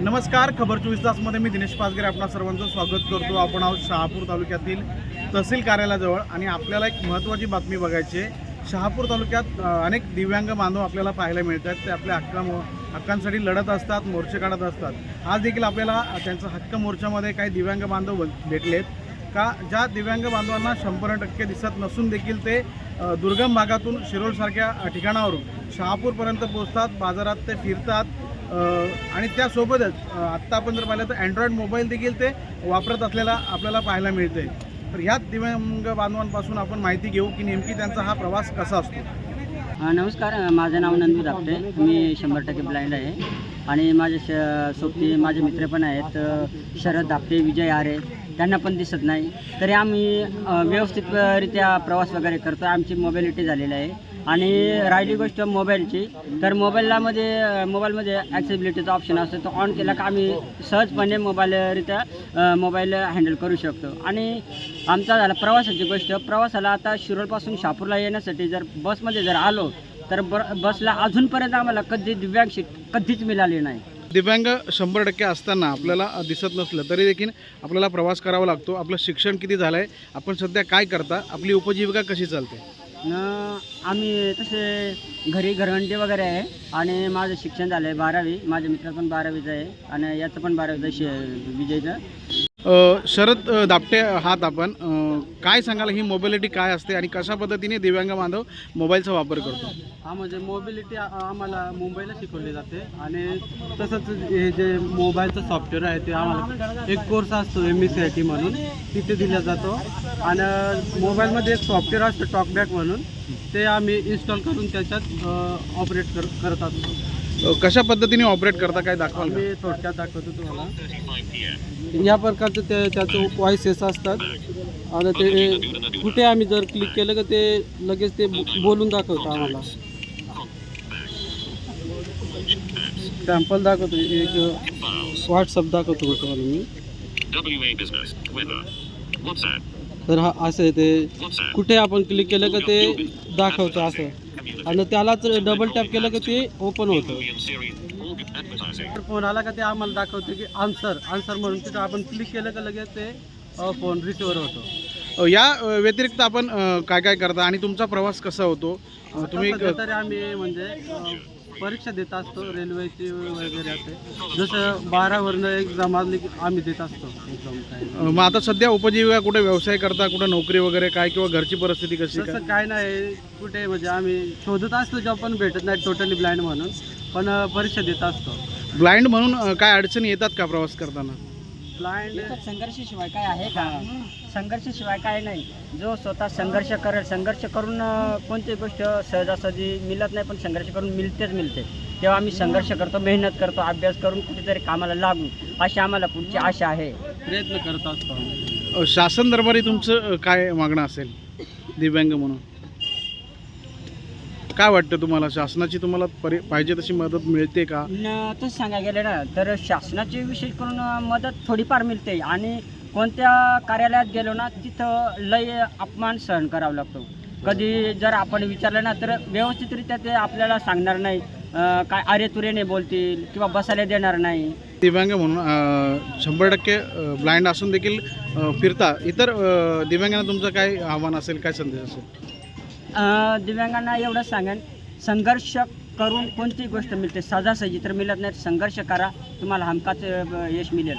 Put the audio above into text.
नमस्कार खबर चोवीस तासमध्ये मी दिनेश पाचगरे आपणा सर्वांचं स्वागत करतो. आपण आहोत शहापूर तालुक्यातील तहसील कार्यालयाजवळ आणि आपल्याला एक महत्त्वाची बातमी बघायची आहे. शहापूर तालुक्यात अनेक दिव्यांग बांधव आपल्याला पाहायला मिळतात. ते आपल्या हक्का हक्कांसाठी लढत असतात मोर्चे काढत असतात. आज देखील आपल्याला त्यांचा हक्क मोर्चामध्ये काही दिव्यांग बांधव भेटलेत. का ज्या दिव्यांग बांधवांना शंभर टक्के दिसत नसून देखील ते दुर्गम भागातून शिरोळसारख्या ठिकाणावरून शहापूरपर्यंत पोहोचतात बाजारात ते फिरतात. आणि त्यासोबतच आत्ता आपण जर पाहिलं तर अँड्रॉईड मोबाईल देखील ते वापरत असलेला आपल्याला पाहायला मिळते तर ह्याच दिव्यांग बांधवांपासून आपण माहिती घेऊ की नेमकी त्यांचा हा प्रवास कसा असतो. नमस्कार माझं नाव नंदू दापटे. मी शंभर टक्के ब्लाइंड आहे. आणि माझे श सोबती माझे मित्र पण आहेत. शरद दापटे विजय आरे त्यांना पण दिसत नाही. तरी आम्ही व्यवस्थितरित्या प्रवास वगैरे करतो आमची मोबिलिटी झालेली आहे. आणि राहिली गोष्ट मोबाईलची तर मोबाईललामध्ये मोबाईलमध्ये ॲक्सेसिबिलिटीचा ऑप्शन असतो तो ऑन केला का आम्ही सहजपणे मोबाईलरित्या मोबाईल हँडल करू शकतो. आणि आमचा झाला प्रवासाची गोष्ट प्रवासाला आता शिरोळपासून शापूरला येण्यासाठी जर बसमध्ये जर आलो तर ब बसला अजूनपर्यंत आम्हाला कधी दिव्यांग सीट कधीच मिळाली नाही. दिव्यांग शंभर टक्के असताना आपल्याला दिसत नसलं तरी देखील आपल्याला प्रवास करावा लागतो. आपलं शिक्षण किती झालं आहे आपण सध्या काय करता आपली उपजीविका कशी चालते? न आम्ही तसे घरी घरघंटी वगैरे आहे. आणि माझं शिक्षण झालं आहे बारावी. माझ्या मित्र पण बारावीचं आहे. आणि याचं पण बारावीचं शे विजयचं. शरद दापटे आहात आपण. काय सांगाल? ही मोबिलिटी काय असते आणि कशा पद्धतीने दिव्यांग बांधव मोबाईलचा वापर करतो? हा म्हणजे मोबिलिटी आम्हाला मुंबईला शिकवली जाते. आणि तसंच हे जे मोबाईलचं सॉफ्टवेअर आहे ते आम्हाला एक कोर्स असतो M S C I T म्हणून. तिथे दिला जातो. आणि मोबाईलमध्ये एक सॉफ्टवेअर असतं टॉकबॅक म्हणून. ते आम्ही इन्स्टॉल करून त्याच्यात ऑपरेट कर करत असतो. कशा पद्धतीने ऑपरेट करता? काय दाखवाल का? मी थोडक्यात दाखवतो तुम्हाला. या प्रकारचं ते त्याचं वॉइसेस असतात. आणि ते कुठे आम्ही जर क्लिक केलं का ते लगेच ते बोलून दाखवतं आम्हाला. सॅम्पल दाखवतो. एक व्हॉट्सअप दाखवतो तुम्हाला मी. तर हा असं आहे ते. कुठे आपण क्लिक केलं का ते दाखवतं असं. आणि त्यालाच डबल टॅप केलं का ते ओपन होतं. फोन आला का ते आम्हाला दाखवतं की आन्सर आन्सर म्हणून तिथं आपण क्लिक केलं का लगेच ते फोन रिसिव्हर होतो. या व्यतिरिक्त आपण काय काय करता? आणि तुमचा प्रवास कसा होतो? तुम्ही तरी आम्ही म्हणजे परीक्षा देत असतो रेल्वेची वगैरे असे. जसं बारावरनं एक्झाम आली की आम्ही देत असतो एक्झाम मग आता सध्या उपजीविका कुठे व्यवसाय करता कुठे नोकरी वगैरे काय किंवा घरची परिस्थिती कशी काय तसं काय नाही कुठे म्हणजे आम्ही शोधत असतो जॉब पण भेटत नाही टोटली ब्लाइंड म्हणून. पण परीक्षा देत असतो. ब्लाइंड म्हणून अ, काय अडचणी येतात का प्रवास करताना? ब्लाइंड संघर्षाशिवाय काय आहे का? संघर्षाशिवाय काय नाही. जो स्वतः संघर्ष करेल संघर्ष करून कोणती गोष्ट सहजासहजी मिळत नाही पण संघर्ष करून मिळतेच मिळते. तेव्हा आम्ही संघर्ष करतो मेहनत करतो अभ्यास करून कुठेतरी कामाला लागू. अशी आम्हाला पुढची आशा आहे. प्रयत्न करत असतो. शासन दरबारी तुमचं काय मागणं असेल? दिव्यांग म्हणून? काय वाटतं तुम्हाला? शासनाची तुम्हाला परि पाहिजे तशी मदत मिळते का? न तसं सांगायला गेलं ना तर शासनाची विशेष करून मदत थोडीफार मिळते. आणि कोणत्या कार्यालयात गेलो ना तिथं लय अपमान सहन करावा लागतो. कधी जर आपण विचारलं ना तर व्यवस्थितरित्या ते आपल्याला सांगणार नाही. काय अरे तुरेने बोलतील किंवा बसायला देणार नाही. दिव्यांग म्हणून शंभर टक्के ब्लाइंड असून देखील फिरता. इतर दिव्यांगांना तुमचं काय आव्हान असेल काय संदेश असेल? दिव्यांगांना एवढं सांगेन संघर्ष करून कोणती गोष्ट मिळते सहजासहजी तर मिळत नाही संघर्ष करा तुम्हाला हमखास यश मिळेल.